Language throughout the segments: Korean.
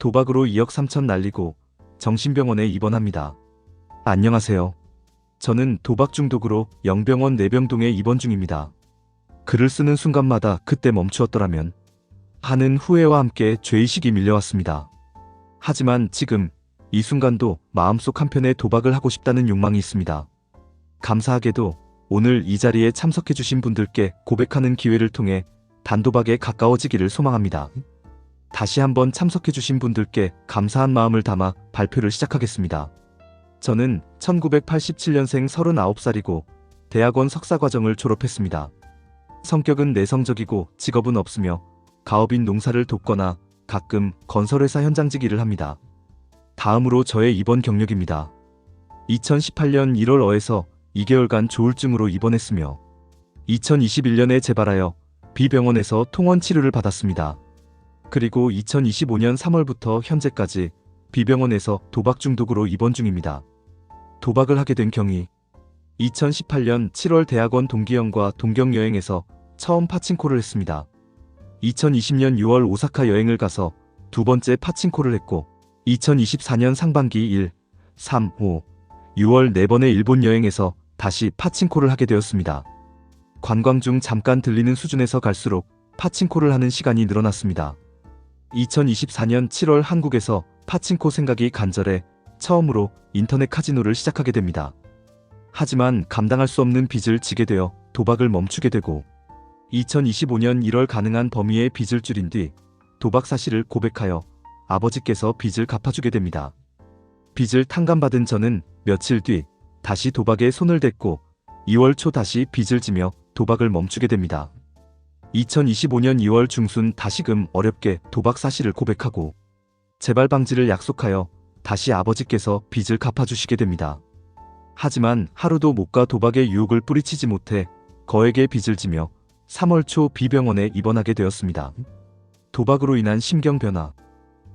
도박으로 2억 3천 날리고 정신병원에 입원합니다. 안녕하세요. 저는 도박 중독으로 영병원 내병동에 입원 중입니다. 글을 쓰는 순간마다 그때 멈추었더라면 하는 후회와 함께 죄의식이 밀려왔습니다. 하지만 지금 이 순간도 마음속 한편에 도박을 하고 싶다는 욕망이 있습니다. 감사하게도 오늘 이 자리에 참석해주신 분들께 고백하는 기회를 통해 단도박에 가까워지기를 소망합니다. 다시 한번 참석해주신 분들께 감사한 마음을 담아 발표를 시작하겠습니다. 저는 1987년생 39살이고 대학원 석사과정을 졸업했습니다. 성격은 내성적이고 직업은 없으며 가업인 농사를 돕거나 가끔 건설회사 현장직 일을 합니다. 다음으로 저의 입원 경력입니다. 2018년 1월 어에서 2개월간 조울증으로 입원했으며 2021년에 재발하여 B병원에서 통원 치료를 받았습니다. 그리고 2025년 3월부터 현재까지 B병원에서 도박 중독으로 입원 중입니다. 도박을 하게 된 경위 2018년 7월 대학원 동기형과 동경 여행에서 처음 파친코를 했습니다. 2020년 6월 오사카 여행을 가서 두 번째 파친코를 했고 2024년 상반기 1, 3, 5, 6월 네 번의 일본 여행에서 다시 파친코를 하게 되었습니다. 관광 중 잠깐 들리는 수준에서 갈수록 파친코를 하는 시간이 늘어났습니다. 2024년 7월 한국에서 파친코 생각이 간절해 처음으로 인터넷 카지노를 시작하게 됩니다. 하지만 감당할 수 없는 빚을 지게 되어 도박을 멈추게 되고 2025년 1월 가능한 범위의 빚을 줄인 뒤 도박 사실을 고백하여 아버지께서 빚을 갚아주게 됩니다. 빚을 탕감받은 저는 며칠 뒤 다시 도박에 손을 댔고 2월 초 다시 빚을 지며 도박을 멈추게 됩니다. 2025년 2월 중순 다시금 어렵게 도박 사실을 고백하고 재발 방지를 약속하여 다시 아버지께서 빚을 갚아주시게 됩니다. 하지만 하루도 못 가 도박의 유혹을 뿌리치지 못해 거액의 빚을 지며 3월 초 비병원에 입원하게 되었습니다. 도박으로 인한 심경 변화.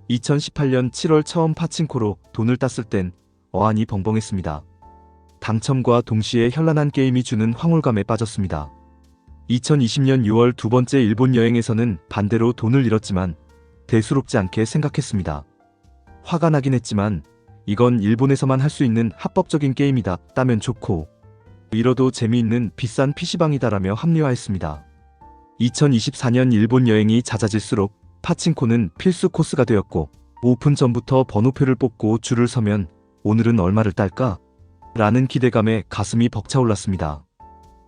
2018년 7월 처음 파친코로 돈을 땄을 땐 어안이 벙벙했습니다. 당첨과 동시에 현란한 게임이 주는 황홀감에 빠졌습니다. 2020년 6월 두 번째 일본 여행에서는 반대로 돈을 잃었지만 대수롭지 않게 생각했습니다. 화가 나긴 했지만 이건 일본에서만 할 수 있는 합법적인 게임이다 따면 좋고 잃어도 재미있는 비싼 PC방이다라며 합리화했습니다. 2024년 일본 여행이 잦아질수록 파친코는 필수 코스가 되었고 오픈 전부터 번호표를 뽑고 줄을 서면 오늘은 얼마를 딸까? 라는 기대감에 가슴이 벅차올랐습니다.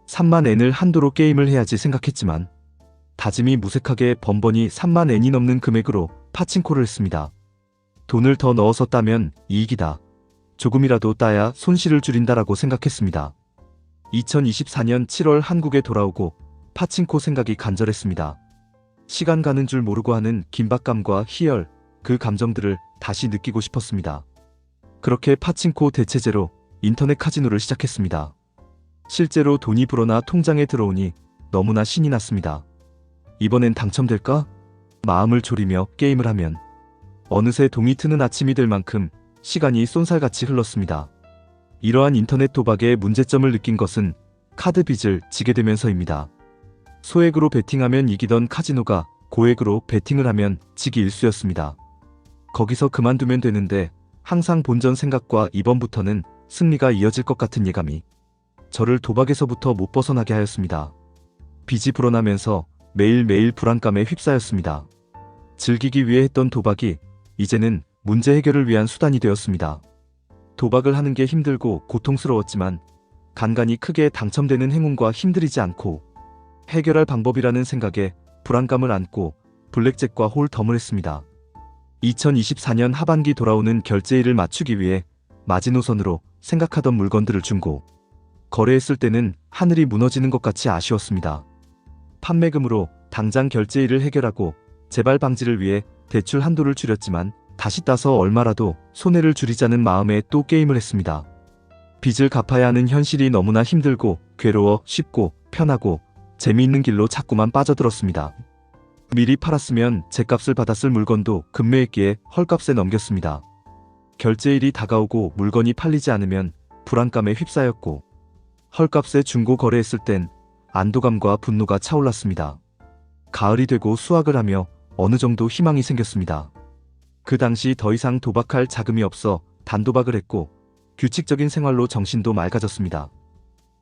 3만 엔을 한도로 게임을 해야지 생각했지만 다짐이 무색하게 번번이 3만 엔이 넘는 금액으로 파친코를 했습니다. 돈을 더 넣어서 따면 이익이다. 조금이라도 따야 손실을 줄인다라고 생각했습니다. 2024년 7월 한국에 돌아오고 파친코 생각이 간절했습니다. 시간 가는 줄 모르고 하는 긴박감과 희열, 그 감정들을 다시 느끼고 싶었습니다. 그렇게 파친코 대체제로 인터넷 카지노를 시작했습니다. 실제로 돈이 불어나 통장에 들어오니 너무나 신이 났습니다. 이번엔 당첨될까? 마음을 졸이며 게임을 하면 어느새 동이 트는 아침이 될 만큼 시간이 쏜살같이 흘렀습니다. 이러한 인터넷 도박의 문제점을 느낀 것은 카드 빚을 지게 되면서입니다. 소액으로 베팅하면 이기던 카지노가 고액으로 베팅을 하면 지기 일수였습니다. 거기서 그만두면 되는데 항상 본전 생각과 이번부터는 승리가 이어질 것 같은 예감이 저를 도박에서부터 못 벗어나게 하였습니다. 빚이 불어나면서 매일매일 불안감에 휩싸였습니다. 즐기기 위해 했던 도박이 이제는 문제 해결을 위한 수단이 되었습니다. 도박을 하는 게 힘들고 고통스러웠지만 간간이 크게 당첨되는 행운과 힘들이지 않고 해결할 방법이라는 생각에 불안감을 안고 블랙잭과 홀덤을 했습니다. 2024년 하반기 돌아오는 결제일을 맞추기 위해 마지노선으로 생각하던 물건들을 중고 거래했을 때는 하늘이 무너지는 것 같이 아쉬웠습니다. 판매금으로 당장 결제일을 해결하고 재발 방지를 위해 대출 한도를 줄였지만 다시 따서 얼마라도 손해를 줄이자는 마음에 또 게임을 했습니다. 빚을 갚아야 하는 현실이 너무나 힘들고 괴로워 쉽고 편하고 재미있는 길로 자꾸만 빠져들었습니다. 미리 팔았으면 제값을 받았을 물건도 급매했기에 헐값에 넘겼습니다. 결제일이 다가오고 물건이 팔리지 않으면 불안감에 휩싸였고 헐값에 중고 거래했을 땐 안도감과 분노가 차올랐습니다. 가을이 되고 수확을 하며 어느 정도 희망이 생겼습니다. 그 당시 더 이상 도박할 자금이 없어 단도박을 했고 규칙적인 생활로 정신도 맑아졌습니다.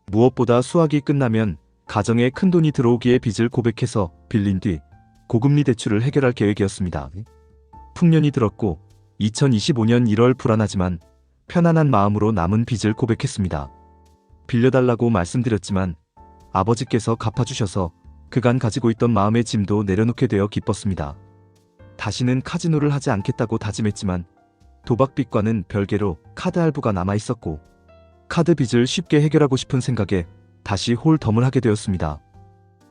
무엇보다 수학이 끝나면 가정에 큰 돈이 들어오기에 빚을 고백해서 빌린 뒤 고금리 대출을 해결할 계획이었습니다. 풍년이 들었고 2025년 1월 불안하지만 편안한 마음으로 남은 빚을 고백했습니다. 빌려달라고 말씀드렸지만 아버지께서 갚아주셔서 그간 가지고 있던 마음의 짐도 내려놓게 되어 기뻤습니다. 다시는 카지노를 하지 않겠다고 다짐했지만 도박빚과는 별개로 카드 할부가 남아 있었고 카드 빚을 쉽게 해결하고 싶은 생각에 다시 홀덤을 하게 되었습니다.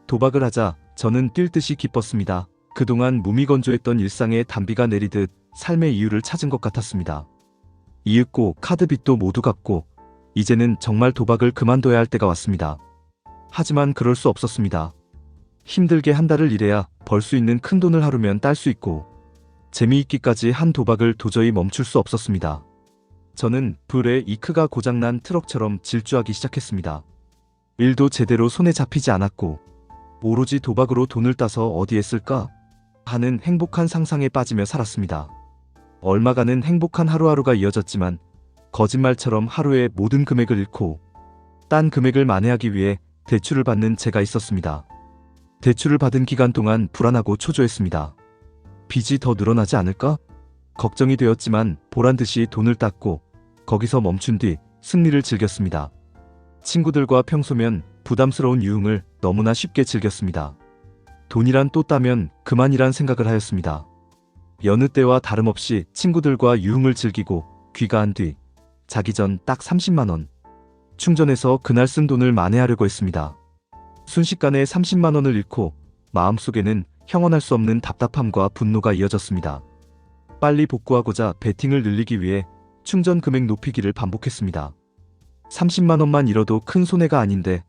도박을 하자 저는 뛸 듯이 기뻤습니다. 그동안 무미건조했던 일상에 단비가 내리듯 삶의 이유를 찾은 것 같았습니다. 이윽고 카드 빚도 모두 갚고 이제는 정말 도박을 그만둬야 할 때가 왔습니다. 하지만 그럴 수 없었습니다. 힘들게 한 달을 일해야 벌 수 있는 큰 돈을 하루면 딸 수 있고 재미있기까지 한 도박을 도저히 멈출 수 없었습니다. 저는 불에 이크가 고장난 트럭처럼 질주하기 시작했습니다. 일도 제대로 손에 잡히지 않았고 오로지 도박으로 돈을 따서 어디에 쓸까 하는 행복한 상상에 빠지며 살았습니다. 얼마간은 행복한 하루하루가 이어졌지만 거짓말처럼 하루에 모든 금액을 잃고 딴 금액을 만회하기 위해 대출을 받는 제가 있었습니다. 대출을 받은 기간 동안 불안하고 초조했습니다. 빚이 더 늘어나지 않을까? 걱정이 되었지만 보란 듯이 돈을 땄고 거기서 멈춘 뒤 승리를 즐겼습니다. 친구들과 평소면 부담스러운 유흥을 너무나 쉽게 즐겼습니다. 돈이란 또 따면 그만이란 생각을 하였습니다. 여느 때와 다름없이 친구들과 유흥을 즐기고 귀가한 뒤 자기 전 딱 30만 원 충전해서 그날 쓴 돈을 만회하려고 했습니다. 순식간에 30만 원을 잃고 마음속에는 형언할 수 없는 답답함과 분노가 이어졌습니다. 빨리 복구하고자 베팅을 늘리기 위해 충전 금액 높이기를 반복했습니다. 30만 원만 잃어도 큰 손해가 아닌데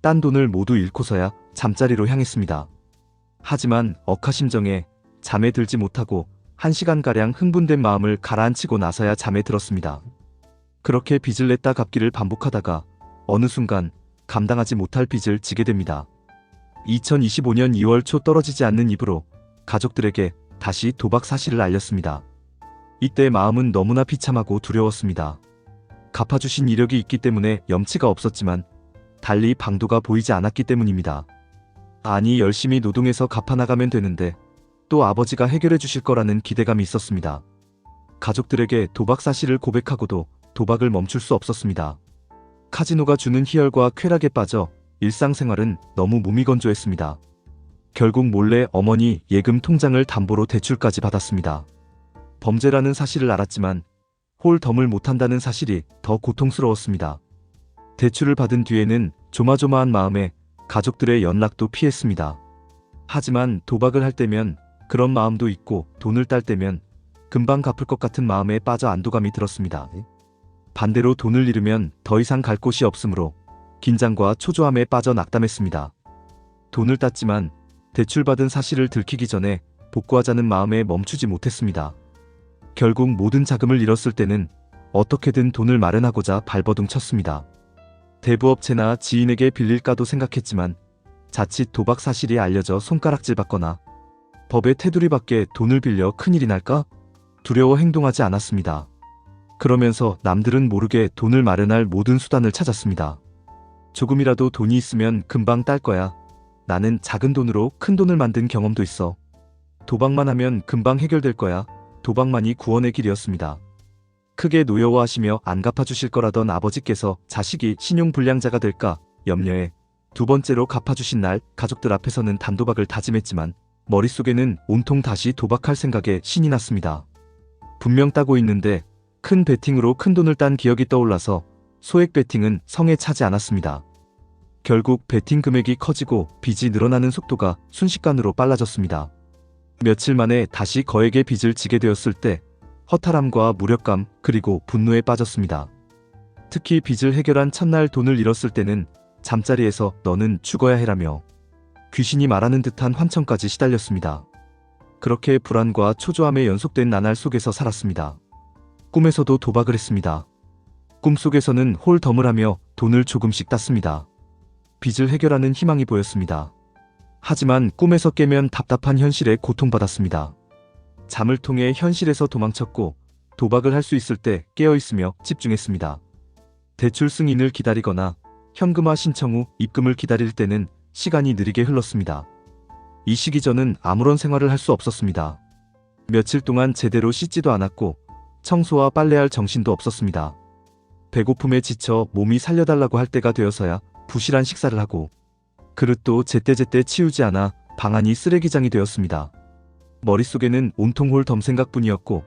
딴 돈을 모두 잃고서야 잠자리로 향했습니다. 하지만 억하심정에 잠에 들지 못하고 한 시간가량 흥분된 마음을 가라앉히고 나서야 잠에 들었습니다. 그렇게 빚을 냈다 갚기를 반복하다가 어느 순간 감당하지 못할 빚을 지게 됩니다. 2025년 2월 초 떨어지지 않는 입으로 가족들에게 다시 도박 사실을 알렸습니다. 이때 마음은 너무나 비참하고 두려웠습니다. 갚아주신 이력이 있기 때문에 염치가 없었지만 달리 방도가 보이지 않았기 때문입니다. 아니 열심히 노동해서 갚아나가면 되는데 또 아버지가 해결해 주실 거라는 기대감이 있었습니다. 가족들에게 도박 사실을 고백하고도 도박을 멈출 수 없었습니다. 카지노가 주는 희열과 쾌락에 빠져 일상생활은 너무 무미건조했습니다. 결국 몰래 어머니 예금 통장을 담보로 대출까지 받았습니다. 범죄라는 사실을 알았지만 홀덤을 못한다는 사실이 더 고통스러웠습니다. 대출을 받은 뒤에는 조마조마한 마음에 가족들의 연락도 피했습니다. 하지만 도박을 할 때면 그런 마음도 있고 돈을 딸 때면 금방 갚을 것 같은 마음에 빠져 안도감이 들었습니다. 반대로 돈을 잃으면 더 이상 갈 곳이 없으므로 긴장과 초조함에 빠져 낙담했습니다. 돈을 땄지만 대출받은 사실을 들키기 전에 복구하자는 마음에 멈추지 못했습니다. 결국 모든 자금을 잃었을 때는 어떻게든 돈을 마련하고자 발버둥 쳤습니다. 대부업체나 지인에게 빌릴까도 생각했지만 자칫 도박 사실이 알려져 손가락질 받거나 법의 테두리 밖에 돈을 빌려 큰일이 날까? 두려워 행동하지 않았습니다. 그러면서 남들은 모르게 돈을 마련할 모든 수단을 찾았습니다. 조금이라도 돈이 있으면 금방 딸 거야. 나는 작은 돈으로 큰 돈을 만든 경험도 있어. 도박만 하면 금방 해결될 거야. 도박만이 구원의 길이었습니다. 크게 노여워하시며 안 갚아주실 거라던 아버지께서 자식이 신용불량자가 될까 염려해 두 번째로 갚아주신 날 가족들 앞에서는 단도박을 다짐했지만 머릿속에는 온통 다시 도박할 생각에 신이 났습니다. 분명 따고 있는데 큰 베팅으로 큰 돈을 딴 기억이 떠올라서 소액 베팅은 성에 차지 않았습니다. 결국 베팅 금액이 커지고 빚이 늘어나는 속도가 순식간으로 빨라졌습니다. 며칠 만에 다시 거액의 빚을 지게 되었을 때 허탈함과 무력감 그리고 분노에 빠졌습니다. 특히 빚을 해결한 첫날 돈을 잃었을 때는 잠자리에서 너는 죽어야 해라며 귀신이 말하는 듯한 환청까지 시달렸습니다. 그렇게 불안과 초조함에 연속된 나날 속에서 살았습니다. 꿈에서도 도박을 했습니다. 꿈속에서는 홀덤을 하며 돈을 조금씩 땄습니다. 빚을 해결하는 희망이 보였습니다. 하지만 꿈에서 깨면 답답한 현실에 고통받았습니다. 잠을 통해 현실에서 도망쳤고 도박을 할 수 있을 때 깨어 있으며 집중했습니다. 대출 승인을 기다리거나 현금화 신청 후 입금을 기다릴 때는 시간이 느리게 흘렀습니다. 이 시기 저는 아무런 생활을 할 수 없었습니다. 며칠 동안 제대로 씻지도 않았고 청소와 빨래할 정신도 없었습니다. 배고픔에 지쳐 몸이 살려달라고 할 때가 되어서야 부실한 식사를 하고 그릇도 제때제때 치우지 않아 방안이 쓰레기장이 되었습니다. 머릿속에는 온통 홀덤 생각뿐이었고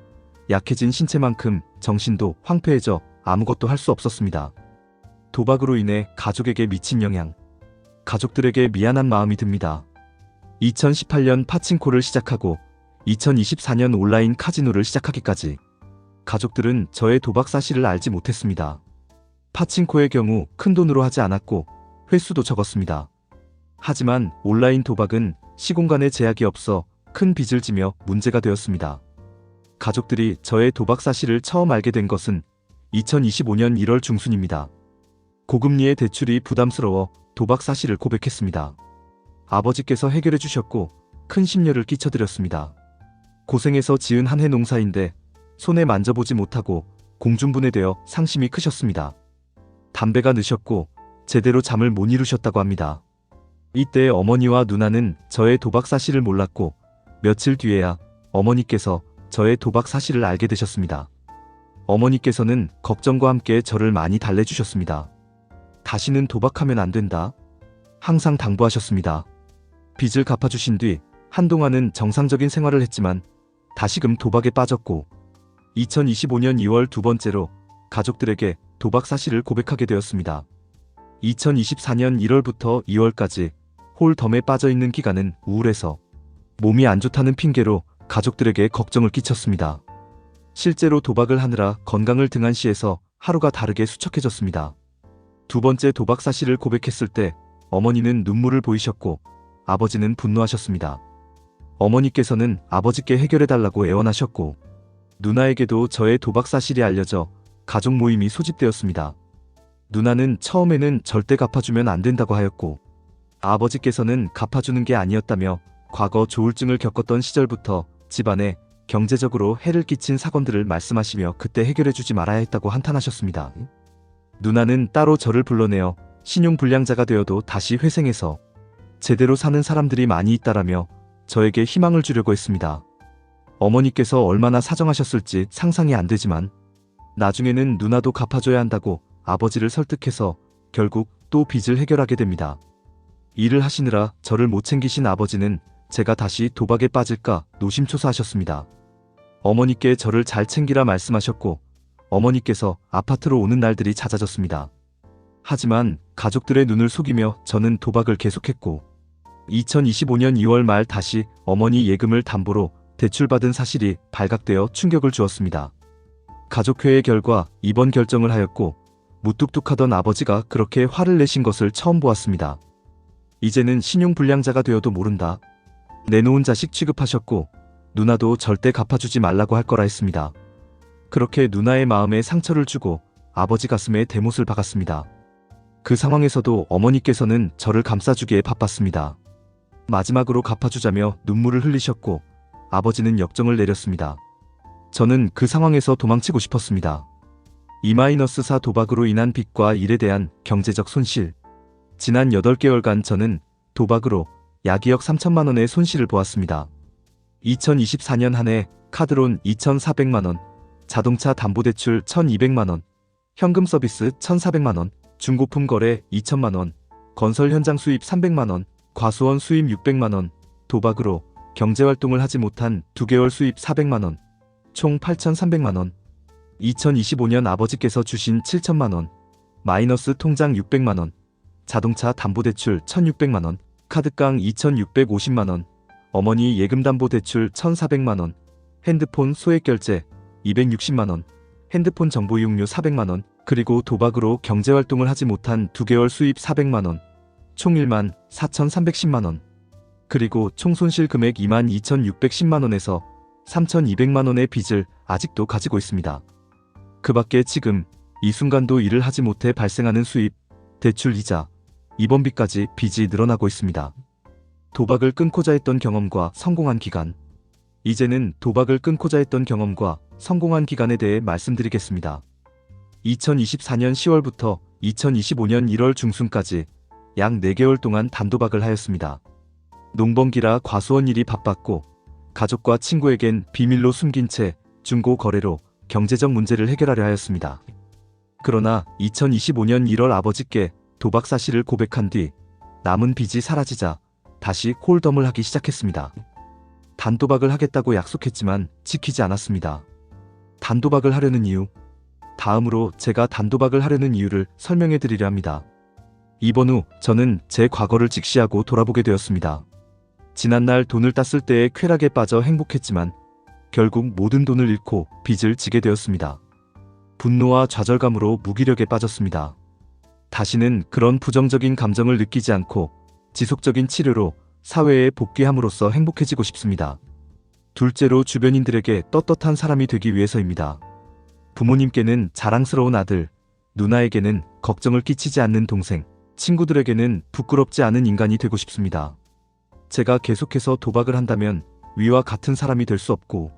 약해진 신체만큼 정신도 황폐해져 아무것도 할 수 없었습니다. 도박으로 인해 가족에게 미친 영향, 가족들에게 미안한 마음이 듭니다. 2018년 파친코를 시작하고 2024년 온라인 카지노를 시작하기까지 가족들은 저의 도박 사실을 알지 못했습니다. 파친코의 경우 큰 돈으로 하지 않았고 횟수도 적었습니다. 하지만 온라인 도박은 시공간에 제약이 없어 큰 빚을 지며 문제가 되었습니다. 가족들이 저의 도박 사실을 처음 알게 된 것은 2025년 1월 중순입니다. 고금리의 대출이 부담스러워 도박 사실을 고백했습니다. 아버지께서 해결해 주셨고 큰 심려를 끼쳐드렸습니다. 고생해서 지은 한해 농사인데 손에 만져보지 못하고 공중분해되어 상심이 크셨습니다. 담배가 느셨고 제대로 잠을 못 이루셨다고 합니다. 이때 어머니와 누나는 저의 도박 사실을 몰랐고 며칠 뒤에야 어머니께서 저의 도박 사실을 알게 되셨습니다. 어머니께서는 걱정과 함께 저를 많이 달래주셨습니다. 다시는 도박하면 안 된다. 항상 당부하셨습니다. 빚을 갚아주신 뒤 한동안은 정상적인 생활을 했지만 다시금 도박에 빠졌고 2025년 2월 두 번째로 가족들에게 도박 사실을 고백하게 되었습니다. 2024년 1월부터 2월까지 홀덤에 빠져 있는 기간은 우울해서 몸이 안 좋다는 핑계로 가족들에게 걱정을 끼쳤습니다. 실제로 도박을 하느라 건강을 등한시해서 하루가 다르게 수척해졌습니다. 두 번째 도박 사실을 고백했을 때 어머니는 눈물을 보이셨고 아버지는 분노하셨습니다. 어머니께서는 아버지께 해결해달라고 애원하셨고 누나에게도 저의 도박 사실이 알려져 가족 모임이 소집되었습니다. 누나는 처음에는 절대 갚아주면 안 된다고 하였고 아버지께서는 갚아주는 게 아니었다며 과거 조울증을 겪었던 시절부터 집안에 경제적으로 해를 끼친 사건들을 말씀하시며 그때 해결해주지 말아야 했다고 한탄하셨습니다. 누나는 따로 저를 불러내어 신용불량자가 되어도 다시 회생해서 제대로 사는 사람들이 많이 있다라며 저에게 희망을 주려고 했습니다. 어머니께서 얼마나 사정하셨을지 상상이 안 되지만 나중에는 누나도 갚아줘야 한다고 아버지를 설득해서 결국 또 빚을 해결하게 됩니다. 일을 하시느라 저를 못 챙기신 아버지는 제가 다시 도박에 빠질까 노심초사하셨습니다. 어머니께 저를 잘 챙기라 말씀하셨고 어머니께서 아파트로 오는 날들이 잦아졌습니다. 하지만 가족들의 눈을 속이며 저는 도박을 계속했고 2025년 2월 말 다시 어머니 예금을 담보로 대출받은 사실이 발각되어 충격을 주었습니다. 가족회의 결과 이번 결정을 하였고 무뚝뚝하던 아버지가 그렇게 화를 내신 것을 처음 보았습니다. 이제는 신용불량자가 되어도 모른다. 내놓은 자식 취급하셨고 누나도 절대 갚아주지 말라고 할 거라 했습니다. 그렇게 누나의 마음에 상처를 주고 아버지 가슴에 대못을 박았습니다. 그 상황에서도 어머니께서는 저를 감싸주기에 바빴습니다. 마지막으로 갚아주자며 눈물을 흘리셨고 아버지는 역정을 내렸습니다. 저는 그 상황에서 도망치고 싶었습니다. 2-4 도박으로 인한 빚과 일에 대한 경제적 손실. 지난 8개월간 저는 도박으로 약 2억 3천만 원의 손실을 보았습니다. 2024년 한 해 카드론 2,400만 원, 자동차 담보대출 1,200만 원, 현금 서비스 1,400만 원, 중고품 거래 2천만 원, 건설 현장 수입 300만 원, 과수원 수입 600만 원, 도박으로 경제활동을 하지 못한 2개월 수입 400만 원, 총 8,300만 원. 2025년 아버지께서 주신 7천만 원, 마이너스 통장 600만 원, 자동차 담보대출 1,600만 원, 카드깡 2,650만 원, 어머니 예금담보대출 1,400만 원, 핸드폰 소액결제 260만 원, 핸드폰 정보 이용료 400만 원, 그리고 도박으로 경제활동을 하지 못한 2개월 수입 400만 원, 총 1만 4,310만 원. 그리고 총 손실 금액 2만 2,610만 원에서 3,200만 원의 빚을 아직도 가지고 있습니다. 그 밖에 지금 이 순간도 일을 하지 못해 발생하는 수입, 대출 이자, 입원비까지 빚이 늘어나고 있습니다. 도박을 끊고자 했던 경험과 성공한 기간. 이제는 도박을 끊고자 했던 경험과 성공한 기간에 대해 말씀드리겠습니다. 2024년 10월부터 2025년 1월 중순까지 약 4개월 동안 단도박을 하였습니다. 농번기라 과수원 일이 바빴고 가족과 친구에겐 비밀로 숨긴 채 중고 거래로 경제적 문제를 해결하려 하였습니다. 그러나 2025년 1월 아버지께 도박 사실을 고백한 뒤 남은 빚이 사라지자 다시 홀덤을 하기 시작했습니다. 단도박을 하겠다고 약속했지만 지키지 않았습니다. 단도박을 하려는 이유. 다음으로 제가 단도박을 하려는 이유를 설명해 드리려 합니다. 이번 후 저는 제 과거를 직시하고 돌아보게 되었습니다. 지난날 돈을 땄을 때의 쾌락에 빠져 행복했지만 결국 모든 돈을 잃고 빚을 지게 되었습니다. 분노와 좌절감으로 무기력에 빠졌습니다. 다시는 그런 부정적인 감정을 느끼지 않고 지속적인 치료로 사회에 복귀함으로써 행복해지고 싶습니다. 둘째로 주변인들에게 떳떳한 사람이 되기 위해서입니다. 부모님께는 자랑스러운 아들, 누나에게는 걱정을 끼치지 않는 동생, 친구들에게는 부끄럽지 않은 인간이 되고 싶습니다. 제가 계속해서 도박을 한다면 위와 같은 사람이 될 수 없고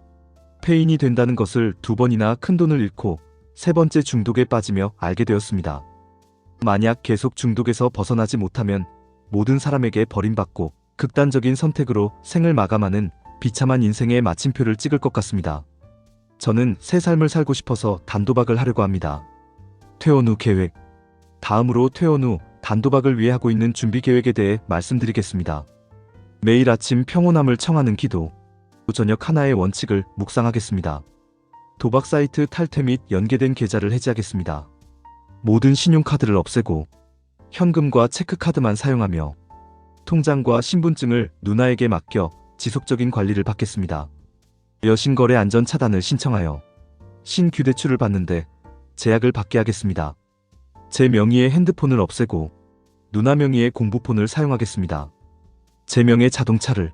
폐인이 된다는 것을 두 번이나 큰 돈을 잃고 세 번째 중독에 빠지며 알게 되었습니다. 만약 계속 중독에서 벗어나지 못하면 모든 사람에게 버림받고 극단적인 선택으로 생을 마감하는 비참한 인생의 마침표를 찍을 것 같습니다. 저는 새 삶을 살고 싶어서 단도박을 하려고 합니다. 퇴원 후 계획. 다음으로 퇴원 후 단도박을 위해 하고 있는 준비 계획에 대해 말씀드리겠습니다. 매일 아침 평온함을 청하는 기도. 저녁 하나의 원칙을 묵상하겠습니다. 도박 사이트 탈퇴 및 연계된 계좌를 해지하겠습니다. 모든 신용카드를 없애고 현금과 체크카드만 사용하며 통장과 신분증을 누나에게 맡겨 지속적인 관리를 받겠습니다. 여신거래 안전 차단을 신청하여 신규대출을 받는데 제약을 받게 하겠습니다. 제 명의의 핸드폰을 없애고 누나 명의의 공부폰을 사용하겠습니다. 제 명의 자동차를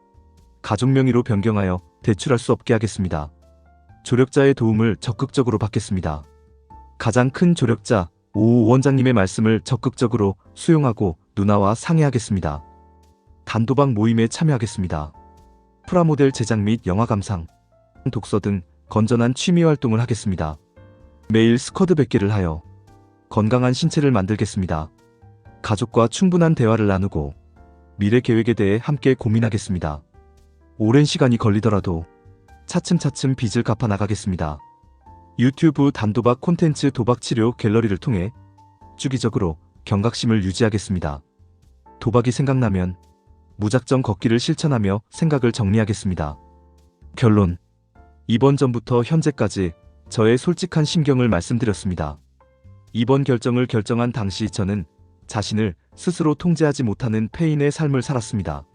가족 명의로 변경하여 대출할 수 없게 하겠습니다. 조력자의 도움을 적극적으로 받겠습니다. 가장 큰 조력자 오 원장님의 말씀을 적극적으로 수용하고 누나와 상의하겠습니다. 단도박 모임에 참여하겠습니다. 프라모델 제작 및 영화 감상, 독서 등 건전한 취미 활동을 하겠습니다. 매일 스쿼드 100개를 하여 건강한 신체를 만들겠습니다. 가족과 충분한 대화를 나누고 미래 계획에 대해 함께 고민하겠습니다. 오랜 시간이 걸리더라도 차츰차츰 빚을 갚아 나가겠습니다. 유튜브 단도박 콘텐츠 도박 치료 갤러리를 통해 주기적으로 경각심을 유지하겠습니다. 도박이 생각나면 무작정 걷기를 실천하며 생각을 정리하겠습니다. 결론. 이번 전부터 현재까지 저의 솔직한 심경을 말씀드렸습니다. 이번 결정을 결정한 당시 저는 자신을 스스로 통제하지 못하는 폐인의 삶을 살았습니다.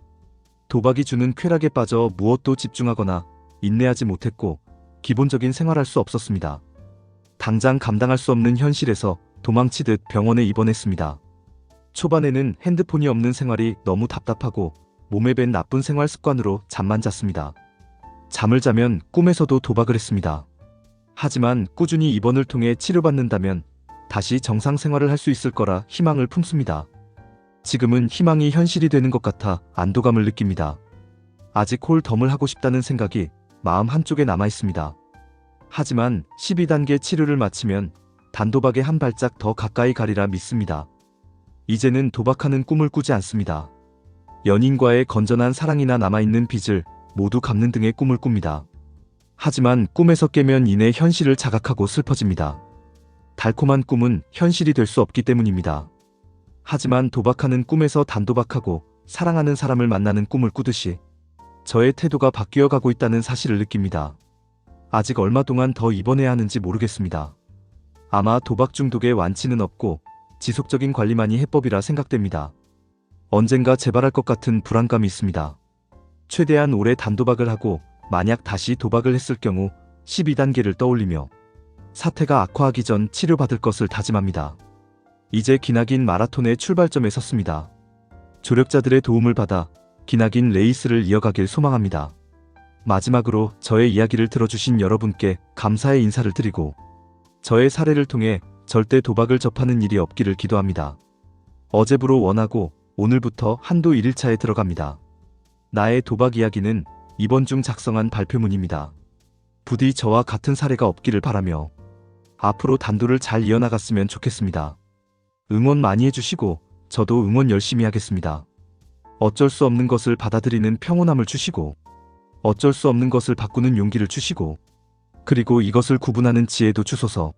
도박이 주는 쾌락에 빠져 무엇도 집중하거나 인내하지 못했고 기본적인 생활할 수 없었습니다. 당장 감당할 수 없는 현실에서 도망치듯 병원에 입원했습니다. 초반에는 핸드폰이 없는 생활이 너무 답답하고 몸에 밴 나쁜 생활 습관으로 잠만 잤습니다. 잠을 자면 꿈에서도 도박을 했습니다. 하지만 꾸준히 입원을 통해 치료받는다면 다시 정상 생활을 할 수 있을 거라 희망을 품습니다. 지금은 희망이 현실이 되는 것 같아 안도감을 느낍니다. 아직 홀덤을 하고 싶다는 생각이 마음 한쪽에 남아 있습니다. 하지만 12단계 치료를 마치면 단도박에 한 발짝 더 가까이 가리라 믿습니다. 이제는 도박하는 꿈을 꾸지 않습니다. 연인과의 건전한 사랑이나 남아있는 빚을 모두 갚는 등의 꿈을 꿉니다. 하지만 꿈에서 깨면 이내 현실을 자각하고 슬퍼집니다. 달콤한 꿈은 현실이 될 수 없기 때문입니다. 하지만 도박하는 꿈에서 단도박하고 사랑하는 사람을 만나는 꿈을 꾸듯이 저의 태도가 바뀌어 가고 있다는 사실을 느낍니다. 아직 얼마 동안 더 입원해야 하는지 모르겠습니다. 아마 도박 중독의 완치는 없고 지속적인 관리만이 해법이라 생각됩니다. 언젠가 재발할 것 같은 불안감이 있습니다. 최대한 오래 단도박을 하고 만약 다시 도박을 했을 경우 12단계를 떠올리며 사태가 악화하기 전 치료받을 것을 다짐합니다. 이제 기나긴 마라톤의 출발점에 섰습니다. 조력자들의 도움을 받아 기나긴 레이스를 이어가길 소망합니다. 마지막으로 저의 이야기를 들어주신 여러분께 감사의 인사를 드리고 저의 사례를 통해 절대 도박을 접하는 일이 없기를 기도합니다. 어제부로 원하고 오늘부터 한도 1일차에 들어갑니다. 나의 도박 이야기는 이번 중 작성한 발표문입니다. 부디 저와 같은 사례가 없기를 바라며 앞으로 단도를 잘 이어나갔으면 좋겠습니다. 응원 많이 해주시고 저도 응원 열심히 하겠습니다. 어쩔 수 없는 것을 받아들이는 평온함을 주시고 어쩔 수 없는 것을 바꾸는 용기를 주시고 그리고 이것을 구분하는 지혜도 주소서.